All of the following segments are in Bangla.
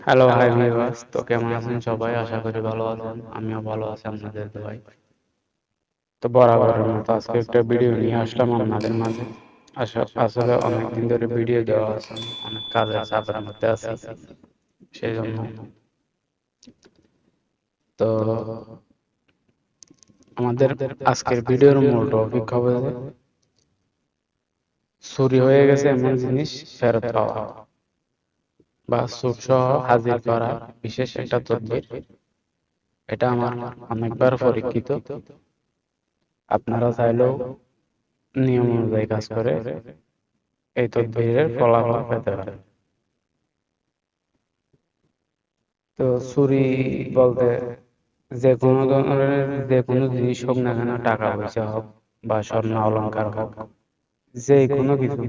হ্যালো হাই ভিউয়ার্স তো কেমন আছেন সবাই? আশা করি ভালো আছেন। আমিও ভালো আছি আপনাদের ভাই তো বরাবরের মতো আজকে একটা ভিডিও নিয়ে আসলাম আপনাদের মাঝে। আস- আসলে অনেকদিন ধরে ভিডিও দেওয়া আছে। অনেক কাজের চাপের মধ্যে আছি। সেই জন্য তো আমাদের আজকের ভিডিওর মূল টপিক হবে চুরি হয়ে গেছে এমন জিনিস ফেরত পাওয়া। বা সুট সহ হাজির করা বিশেষ একটা তদবির, এটা আমার অনেকবার পরীক্ষিত। আপনারা চাইলেও নিয়ম অনুযায়ী কাজ করে এই তদবিরের ফলাফল পেতে পারেন। তো চুরি বলতে যে কোনো ধরনের, যে কোনো জিনিস হোক না কেন, টাকা পয়সা হোক বা স্বর্ণ অলংকার হোক, যে কোনো কিছু,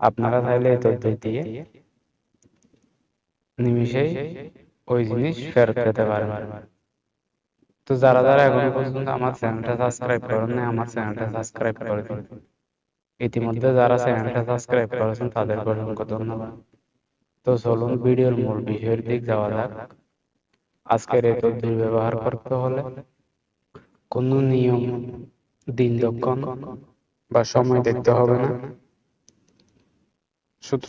আপনারা চাইলে এই তদবির দিয়ে নিমিশেই ওই জিনিস ফেরত পেতে পারেন তো যারা যারা এখনও পর্যন্ত আমার চ্যানেলটা সাবস্ক্রাইব করেন নাই আমার চ্যানেলটা সাবস্ক্রাইব করে দিন ইতিমধ্যে যারা চ্যানেলটা সাবস্ক্রাইব করেছেন তাদের অসংখ্য ধন্যবাদ। তো চলুন ভিডিওর মূল বিষয়ের দিক যাওয়া যাক। আজকের এই তথ্য ব্যবহার করতে হলে কোনো নিয়ম দিন লক্ষণ বা সময় দেখতে হবে না। শুধু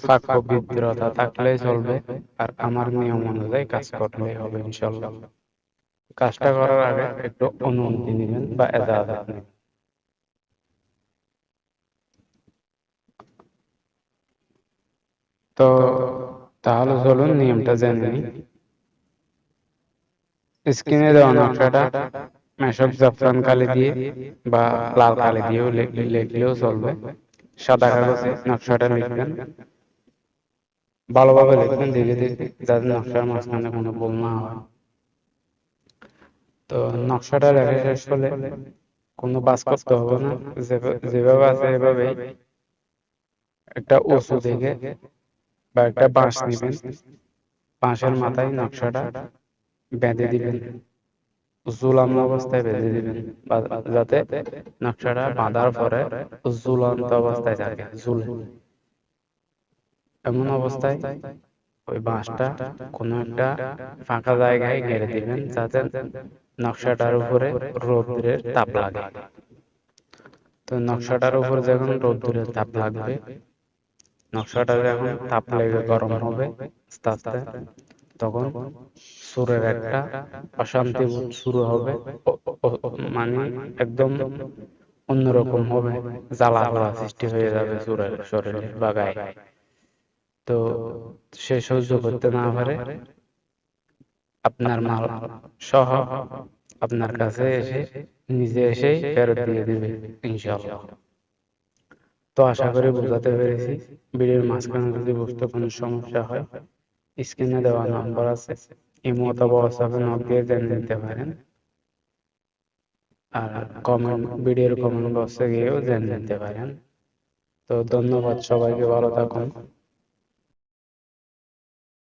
থাকলেই চলবে আর আমার নিয়ম অনুযায়ী কাজ করলেই হবে ইনশাল্লাহ কাজটা করার আগে একটু অনুমতি নেবেন বা এজাজত নেবেন। তো তাহলে চলুন নিয়মটা জেনে নিই। স্ক্রিনে দেওয়া নকশাটা মেশক জাফরান কালি দিয়ে বা লাল কালি দিয়েও লিখলেও চলবে। সাদা কাগজে নকশাটা লিখবেন। ভালোভাবে লিখবেন ধীরে ধীরে যাতে নকশার মাঝখানে কোনো ভুল না হয়। তো নকশাটা লেখা শেষ হলে কোনো বাস করতে হবে না। যেভাবে আছে এভাবেই একটা উঁচু থেকে বা একটা বাঁশ নিবেন। বাঁশের মাথায় নকশাটা বেঁধে দিবেন। ঝুলানো অবস্থায় বেঁধে দিবেন যাতে নকশাটা বাঁধার পরে ঝুলন্ত অবস্থায় থাকে, ঝুলে। এমন অবস্থায় ওই বাঁশটা কোনো একটা ফাঁকা জায়গায় ঘেরে দিবেন, যাতে নকশাটার উপরে রৌদ্রের তাপ লাগে। তো নকশাটার উপর যখন রৌদ্রের তাপ লাগবে, নকশাটা যখন তাপ লেগে গরম হবে, আস্তে আস্তে তখন সুরের একটা অশান্তি শুরু হবে। মানে একদম অন্যরকম হবে। জ্বালা পোড়া সৃষ্টি হয়ে যাবে সুরের শরীরে বা গায়ে। তো সে সহ্য করতে না পারে। আপনার মাল সহ আপনার কাছে এসে নিজে এসে ফেরত দিয়ে দিবে ইনশাআল্লাহ। তো আশা করি বোঝাতে পেরেছি। ভিডিওর মাঝখানে যদি বুঝতে কোনো সমস্যা হয় স্ক্রিনে দেওয়া নাম্বার আছে। ইমো অথবা হোয়াটসঅ্যাপে নক দিয়ে জেনে নিতে পারেন। আর কমেন্ট ভিডিওর কমেন্ট বক্সে গিয়েও জেনে নিতে পারেন। তো ধন্যবাদ সবাইকে ভালো থাকুন।